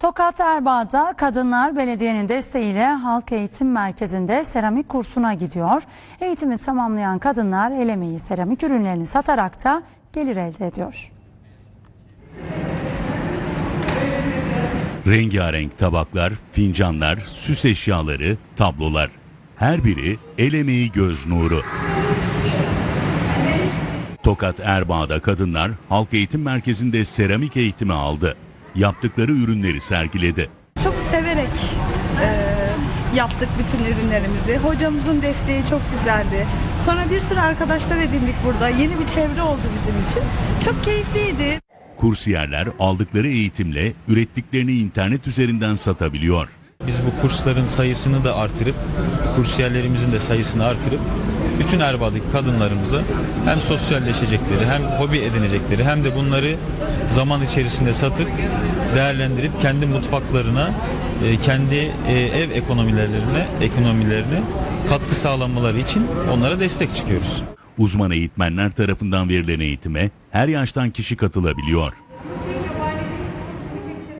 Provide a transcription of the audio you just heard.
Tokat Erbaa'da kadınlar belediyenin desteğiyle halk eğitim merkezinde seramik kursuna gidiyor. Eğitimi tamamlayan kadınlar el emeği seramik ürünlerini satarak da gelir elde ediyor. Rengarenk tabaklar, fincanlar, süs eşyaları, tablolar. Her biri el emeği göz nuru. Tokat Erbaa'da kadınlar halk eğitim merkezinde seramik eğitimi aldı. Yaptıkları ürünleri sergiledi. Çok severek e, yaptık bütün ürünlerimizi. Hocamızın desteği çok güzeldi. Sonra bir sürü arkadaşlar edindik burada. Yeni bir çevre oldu bizim için. Çok keyifliydi. Kursiyerler aldıkları eğitimle ürettiklerini internet üzerinden satabiliyor. Biz bu kursların sayısını da artırıp, kursiyerlerimizin de sayısını artırıp bütün Erbaa'daki kadınlarımıza hem sosyalleşecekleri hem hobi edinecekleri hem de bunları zaman içerisinde satıp değerlendirip kendi mutfaklarına, e, kendi e, ev ekonomilerine, ekonomilerine katkı sağlanmaları için onlara destek çıkıyoruz. Uzman eğitmenler tarafından verilen eğitime her yaştan kişi katılabiliyor.